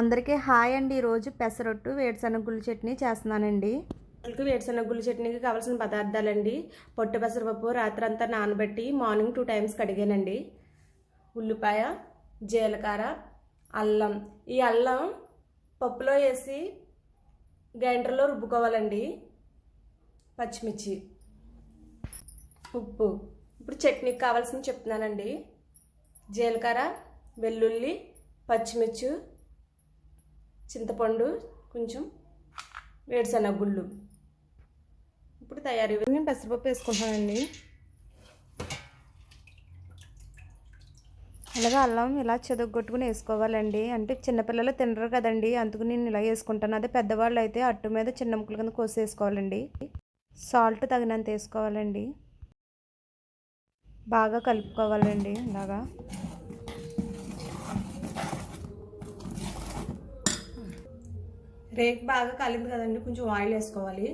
అందరికీ హాయ్ అండి. ఈరోజు పెసరొట్టు వేరుశనగుల చట్నీ చేస్తున్నానండి. పిల్లలకు గుళ్ళు చట్నీకి కావాల్సిన పదార్థాలండి. పొట్టు పెసరపప్పు రాత్రంతా నానబెట్టి మార్నింగ్ టూ టైమ్స్ కడిగానండి. ఉల్లిపాయ జీలకర్ర అల్లం. ఈ అల్లం పప్పులో వేసి గ్రైండర్లో రుబ్బుకోవాలండి. పచ్చిమిర్చి ఉప్పు. ఇప్పుడు చట్నీకి కావాల్సింది చెప్తున్నానండి. జీలకర్ర వెల్లుల్లి పచ్చిమిర్చి చింతపండు కొంచెం వేరుశనగ గుళ్ళు. ఇప్పుడు తయారీ నేను పెసరపప్పు వేసుకుంటానండి అలాగే అల్లం ఇలా చెదగొట్టుకుని వేసుకోవాలండి. అంటే చిన్నపిల్లలు తినరు కదండి. అందుకు నేను ఇలా వేసుకుంటాను. అదే పెద్దవాళ్ళు అయితే అట్టు మీద చిన్న ముక్కల కింద కోసి వేసుకోవాలండి. సాల్ట్ తగినంత వేసుకోవాలండి. బాగా కలుపుకోవాలండి. ఇలాగా రేక్ బాగా కాలింది కదండి కొంచెం ఆయిల్ వేసుకోవాలి.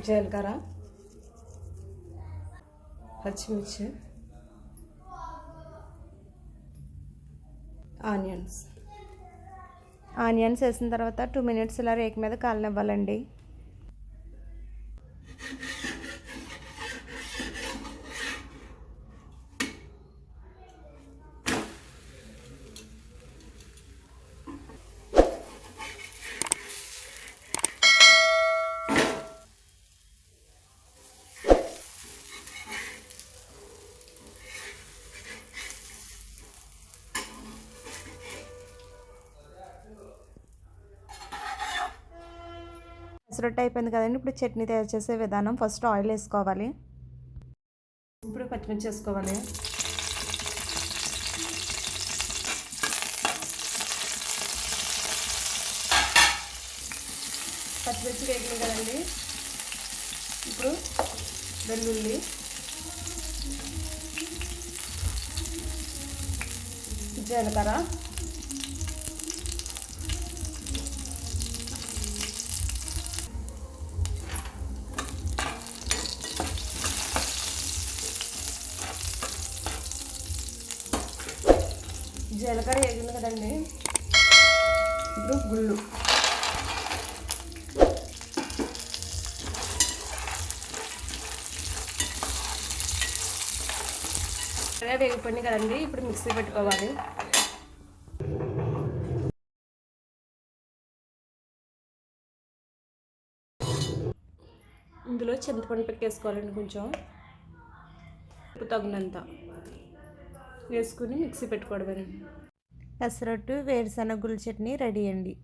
జీలకర్ర పచ్చిమిర్చి. ఆనియన్స్. ఆనియన్స్ వేసిన తర్వాత టూ మినిట్స్ ఇలా రేక్ మీద కాలనివ్వాలండి. పెసరొట్టు అయిపోయింది కదండి. ఇప్పుడు చట్నీ తయారు చేసే విధానం ఫస్ట్ ఆయిల్ వేసుకోవాలి. ఇప్పుడు పచ్చిమిర్చి వేసుకోవాలి. పచ్చిమిర్చి వేగింది కదండి. ఇప్పుడు వెల్లుల్లి. జీలకర్ర. జీలకర్ర వేగింది కదండి. ఇప్పుడు గుళ్ళు. వేగిపోయింది కదండి ఇప్పుడు మిక్సీ పెట్టుకోవాలి. ఇందులో చింతపండు పెట్టేసుకోవాలండి కొంచెం. ఉప్పు తగినంత. వేసుకుని మిక్సీ పెట్టుకోవడమేనండి. పెసరొట్టు వేరుశనగుల చట్నీ రెడీ అండి.